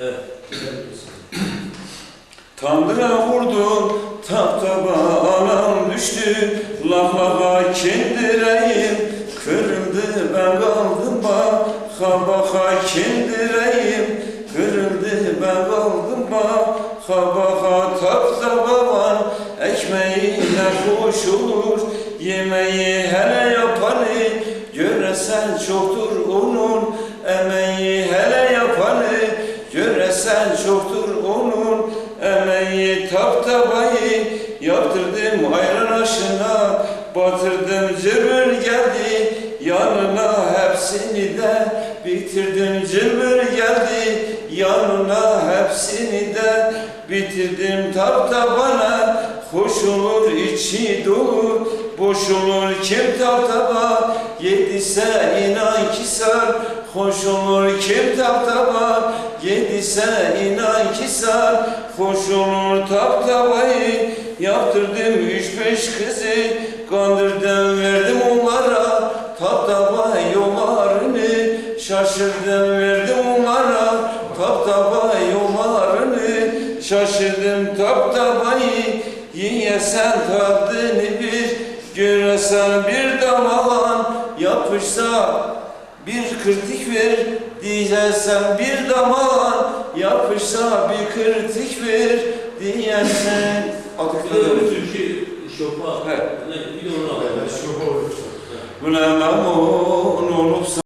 Evet. Tandıra vurdum, tahtaba anam düştü, lahlaba kindireyim, kırıldı ben kaldım baka baka kindireyim, kırıldı ben kaldım baka baka tahtaba var, ekmeğine hoş olur, yemeği hele yapanı, göresel çoktur onun, emeği hele göresel çoktur onun, emeği taptabayı yaptırdım ayran aşına batırdım cıbır geldi yanına hepsini de bitirdim cıbır geldi yanına hepsini de bitirdim taptabana hoş olur içi dolu boş olur kim taptaba yedise inan ki sar hoş olur kim taptaba yedise inan ki sar hoş olur taptabayı yaptırdım üç beş kızı. Kandırdım verdim onlara taptaba yollarını şaşırdım verdim onlara taptaba yollarını şaşırdım taptabayı yiyesen tadını bir göresen bir damalan yapışsa bir kırtık ver diyesen bir damalan yapışsa bir kırtık ver diyesen bir Türkiye şopa. Evet. Ne, bir de onu alalım. Bu ne memnun olup